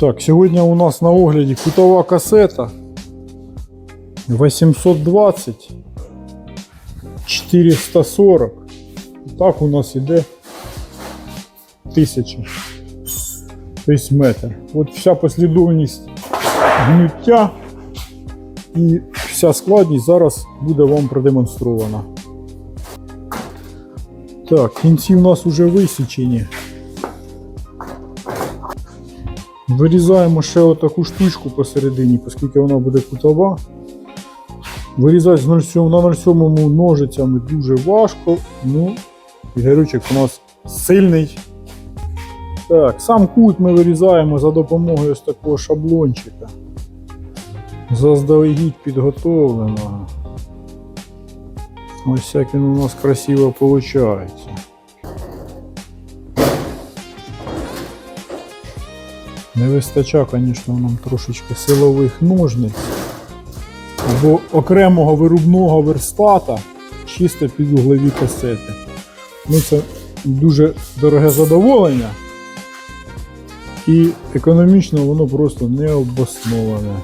Так, сьогодні у нас на огляді кутова касета 820 440. Так у нас іде 1000. Тобто метр. От вся послідовність гнуття і вся складність зараз буде вам продемонстрована. Так, кінці у нас вже висічені. Вирізаємо ще отаку штучку посередині, оскільки вона буде кутова. Вирізати з 0,7 на 0,7 ножицями дуже важко. Ну, Ігорючик у нас сильний. Так, сам кут ми вирізаємо за допомогою ось такого шаблончика. Заздалегідь підготовленого. Ось як він у нас красиво виходить. Не вистачає, звісно, нам трошечки силових ножниць або окремого виробного верстата чисто під углові касети. Ну, це дуже дороге задоволення. І економічно воно просто не обосноване.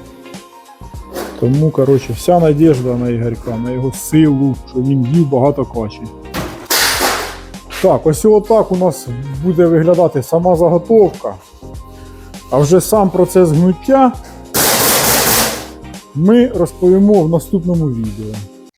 Тому, коротше, вся надіжда на Ігорька, на його силу, що він їв багато каші. Так, ось отак у нас буде виглядати сама заготовка. А вже сам процес гнуття ми розповімо в наступному відео.